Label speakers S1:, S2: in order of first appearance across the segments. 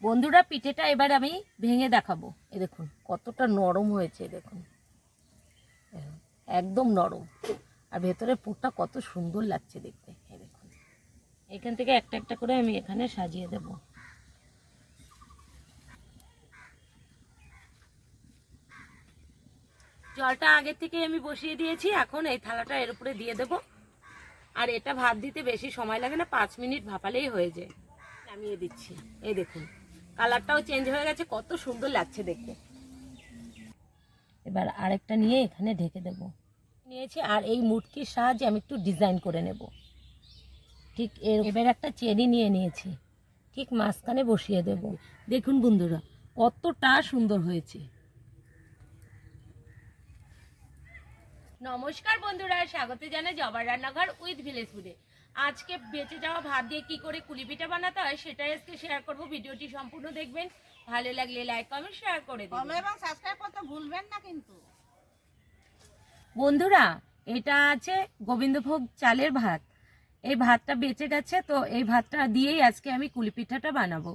S1: বন্ধুরা, পিঠেটা এবার আমি ভেঙে দেখাবো। এ দেখুন, কতটা নরম হয়েছে দেখুন। একদম নরম। আর ভেতরে পুরটা কত সুন্দর লাগছে দেখতে, এ দেখুন। এখান থেকে একটা একটা করে আমি এখানে সাজিয়ে দেব। জলটা আগের থেকে আমি বসিয়ে দিয়েছি, এখন এই থালাটা এর উপরে দিয়ে দেব। আর এটা ভাত দিতে বেশি সময় লাগে না, পাঁচ মিনিট ভাপালেই হয়ে যায়। নামিয়ে দিচ্ছি এই দেখুন। কালারটাও চেঞ্জ হয়ে গেছে কত সুন্দর লাগছে দেখতে। এবার আরেকটা নিয়ে এখানে ঢেকে দেব। নিয়েছি আর এই মুটকির সাহায্যে আমি একটু ডিজাইন করে নেব। ঠিক এর এবার একটা চেরি নিয়ে নিয়েছি ঠিক মাঝখানে বসিয়ে দেব। দেখুন বন্ধুরা কতটা সুন্দর হয়েছে। নমস্কার বন্ধুরা স্বাগত জানাই জবার রান্নাঘর উইথ ভিলেজ ফুডে। আজকে বেঁচে যাওয়া ভাত দিয়ে কি করে কুলি পিঠা বানাতে হয় সেটাই আজকে শেয়ার করব। ভিডিওটি সম্পূর্ণ দেখবেন। ভালো লাগলে লাইক কমেন্ট শেয়ার করে দিবেন।
S2: এবং সাবস্ক্রাইব করতে ভুলবেন না কিন্তু।
S1: বন্ধুরা এটা আছে গোবিন্দভোগ চালের ভাত। এই ভাতটা বেঁচে গেছে তো এই ভাতটা দিয়েই আজকে আমি কুলি পিঠাটা বানাবো।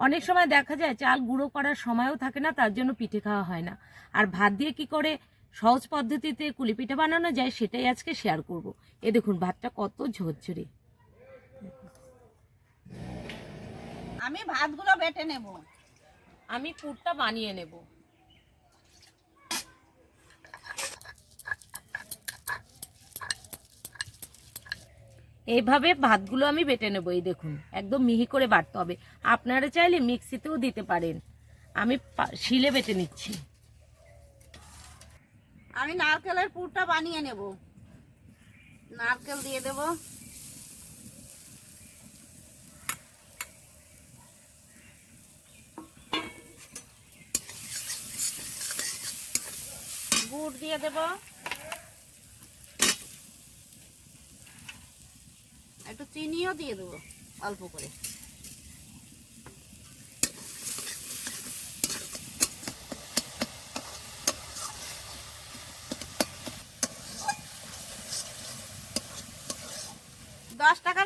S1: অনেক সময় দেখা যায় চাল গুঁড়ো করার সময়ও থাকে না তার জন্য পিঠে খাওয়া হয় না। আর ভাত দিয়ে কি করে সহজ পদ্ধতিতে কুলি পিঠা বানানো যায় সেটাই আজকে শেয়ার করব। এ দেখুন ভাতটা কত ঝরঝরে।
S2: আমি ভাতগুলো বেটে নেব।
S1: আমি পুরটা বানিয়ে নেব। এইভাবে ভাতগুলো আমি বেটে নেব এই দেখুন একদম মিহি করে বাটতে হবে। আপনারা চাইলে মিক্সিতেও দিতে পারেন। আমি শিলে বেটে নিচ্ছি।
S2: আমি নারকেলের পুরটা বানিয়ে নেব। নারকেল দিয়ে দেব। গুড় দিয়ে দেব। একটু চিনিও দিয়ে দেবো, অল্প করে।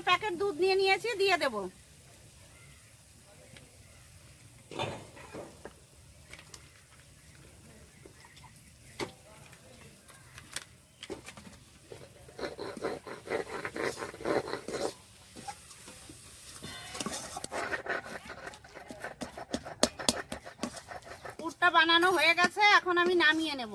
S2: প্যাকেট দুধ নিয়ে নিয়েছি দিয়ে দেব। বানানো হয়ে গেছে এখন আমি নামিয়ে নেব।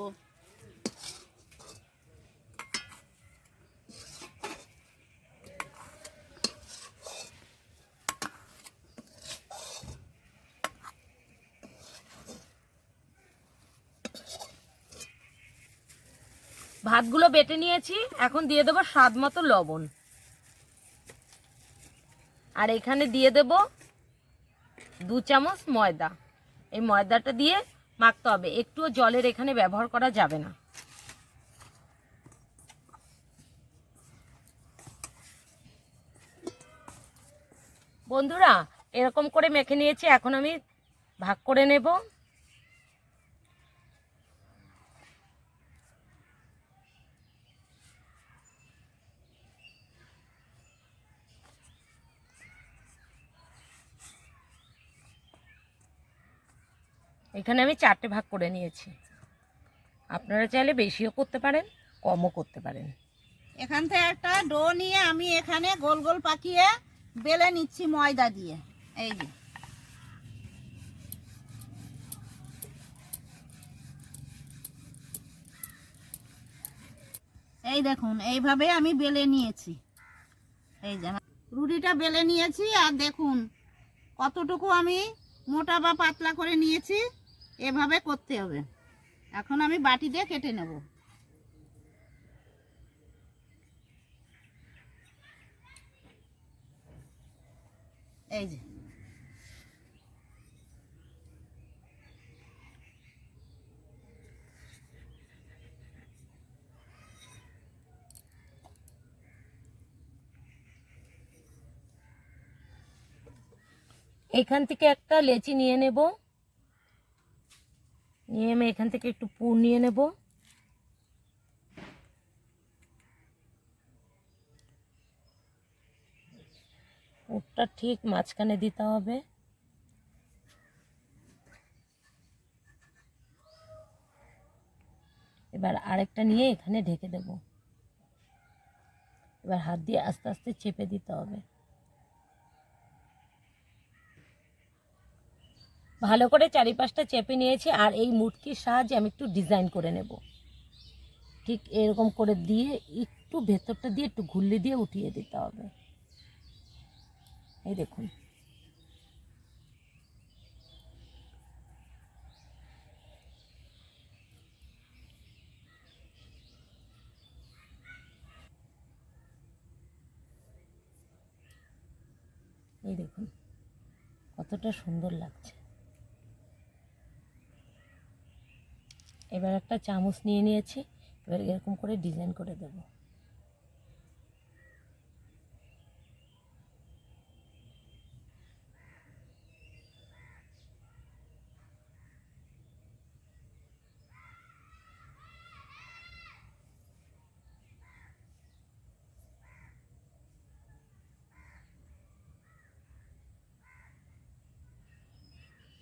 S1: ভাতগুলো বেটে নিয়েছি, এখন দিয়ে দেবো স্বাদ মতো লবণ। আর এখানে দিয়ে দেব দু চামচ ময়দা। এই ময়দাটা দিয়ে মাখতে হবে, একটুও জলের এখানে ব্যবহার করা যাবে না। বন্ধুরা, এরকম করে মেখে নিয়েছি, এখন আমি ভাগ করে নেব। এখানে আমি চারটে ভাগ করে নিয়েছি। আপনারা চাইলে বেশিও করতে পারেন, কমও করতে পারেন।
S2: এখান থেকে একটা ডো নিয়ে আমি এখানে গোল গোল পাকিয়ে বেলে নিচ্ছি ময়দা দিয়ে। এই যে। এই দেখুন, এইভাবে আমি বেলে নিয়েছি। এই যে, রুটিটা বেলে নিয়েছি, আর দেখুন, কতটুকু আমি মোটা বা পাতলা করে নিয়েছি। এভাবে করতে হবে। এখন আমি বাটি দিয়ে কেটে নেব। এই যে।
S1: এখান থেকে একটা লেচি নিয়ে নেব। एखान एक पुर नहीं पुरटा ठीक मजखने दीता है एबारेक्टा नहीं ढेके देव एबार हाथ दिए आस्ते आस्ते चेपे दीते हैं ভালো করে চারিপাশটা চেপে নিয়েছি আর এই মুটকির সাহায্যে আমি একটু ডিজাইন করে নেব। ঠিক এরকম করে দিয়ে একটু ভেতরটা দিয়ে একটু ঘুরলি দিয়ে উঠিয়ে দিতে হবে। এই দেখুন। এই দেখুন, কতটা সুন্দর লাগছে। এবার একটা চামচ নিয়ে নিয়েছি এবার এরকম করে ডিজাইন করে দেব।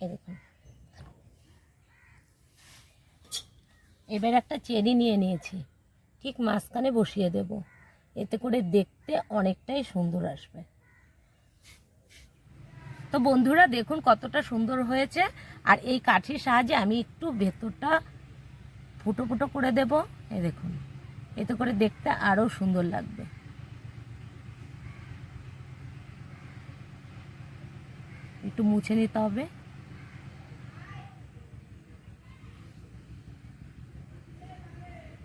S1: এই এবার একটা চেরি নিয়ে নিয়েছি। ঠিক মাঝখানে বসিয়ে দেব। এতে করে দেখতে অনেকটাই সুন্দর আসবে। তো বন্ধুরা, দেখুন কতটা সুন্দর হয়েছে। আর এই কাঠির সাহায্যে আমি একটু ভেতরটা ফুটো ফুটো করে দেব। এ দেখুন, এতে করে দেখতে আরও সুন্দর লাগবে। একটু মুছে নিতে হবে।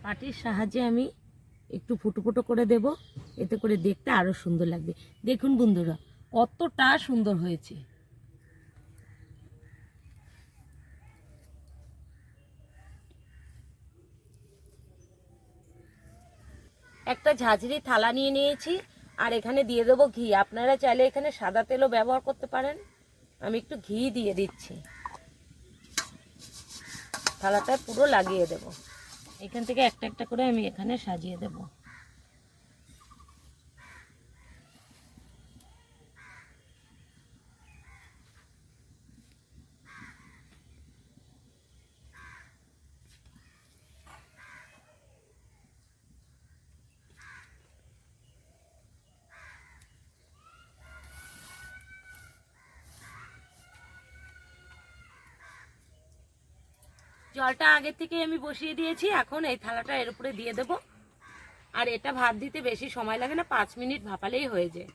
S1: পাটির সাহায্যে আমি একটু ফুটো ফুটো করে দেব। এতে করে দেখতে আরও সুন্দর লাগবে। দেখুন বন্ধুরা, কতটা সুন্দর হয়েছে। একটা ঝাঁঝরি থালা নিয়ে নিয়েছি, আর এখানে দিয়ে দেবো ঘি। আপনারা চাইলে এখানে সাদা তেলও ব্যবহার করতে পারেন। আমি একটু ঘি দিয়ে দিচ্ছি। থালাটা পুরো লাগিয়ে দেব। এখান থেকে একটা একটা করে আমি এখানে সাজিয়ে দেব। জলটা আগে থেকে আমি বসিয়ে দিয়েছি, এখন এই থালাটা এর উপরে দিয়ে দেব। আর এটা ভাত দিতে বেশি সময় লাগে না, পাঁচ মিনিট ভাপালেই হয়ে যায়।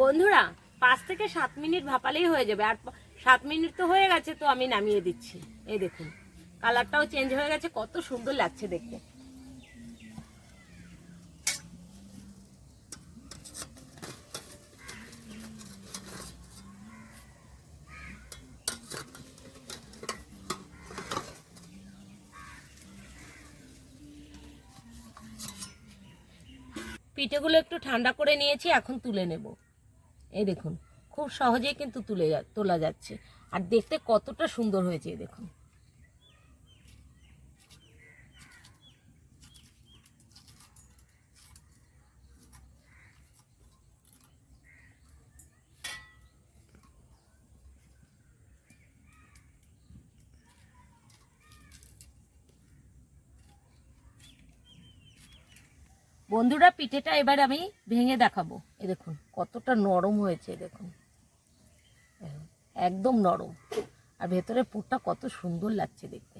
S1: বন্ধুরা, পাঁচ থেকে সাত মিনিট ভাপালেই হয়ে যাবে। আর সাত মিনিট তো হয়ে গেছে, তো আমি নামিয়ে দিচ্ছি। এই দেখুন, কালারটাও চেঞ্জ হয়ে গেছে, কত সুন্দর লাগছে দেখতে। পিঠেগুলো একটু ঠান্ডা করে নিয়েছি, এখন তুলে নেব। এই দেখুন, খুব সহজেই কিন্তু তুলে তোলা যাচ্ছে। আর দেখতে কতটা সুন্দর হয়েছে দেখুন। বন্ধুরা, পিঠেটা এবার আমি ভেঙে দেখাবো। এ দেখুন, কতটা নরম হয়েছে দেখুন। একদম নরম। আর ভেতরে পুরটা কত সুন্দর লাগছে দেখতে।